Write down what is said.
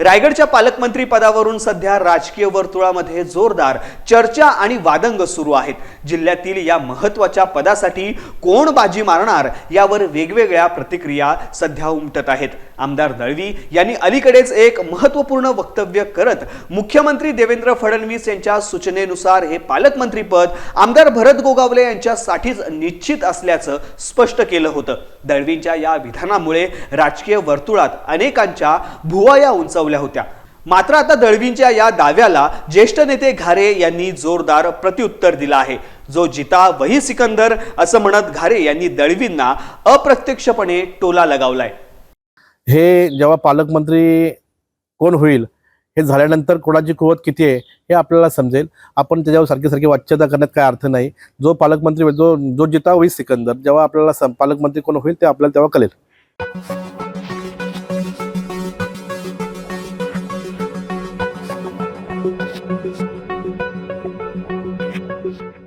रायगडच्या पालकमंत्री पदावरून सध्या राजकीय वर्तुळामध्ये जोरदार चर्चा आणि वादंग सुरू आहेत. जिल्ह्यातील या महत्त्वाच्या पदासाठी कोण बाजी मारणार यावर वेगवेगळ्या प्रतिक्रिया सध्या उमटत आहेत. आमदार दळवी यांनी अलीकडेच एक महत्त्वपूर्ण वक्तव्य करत मुख्यमंत्री देवेंद्र फडणवीस यांच्या सूचनेनुसार हे पालकमंत्रीपद आमदार भरत गोगावले यांच्यासाठीच निश्चित असल्याचं स्पष्ट केलं होतं. दळवींच्या या विधानामुळे राजकीय वर्तुळात अनेकांच्या भुवाया उंचावल्या होत्या. मात्र आता दळवींच्या या दाव्याला ज्येष्ठ नेते घारे यांनी जोरदार प्रत्युत्तर दिलं आहे. जो जिता वही सिकंदर असं म्हणत घारे यांनी दळवींना अप्रत्यक्षपणे टोला लगावलाय. हे जेव्हा पालकमंत्री कोण होईल हे झाल्यानंतर कोणाची कुवत किती आहे हे आपल्याला समजेल. आपण त्याच्यावर सारखी सारखी वाच्यता करण्यात काय अर्थ नाही. जो पालकमंत्री जो जो जिता होईल सिकंदर जेव्हा आपल्याला पालकमंत्री कोण होईल ते आपल्याला तेव्हा कळेल. Thank you.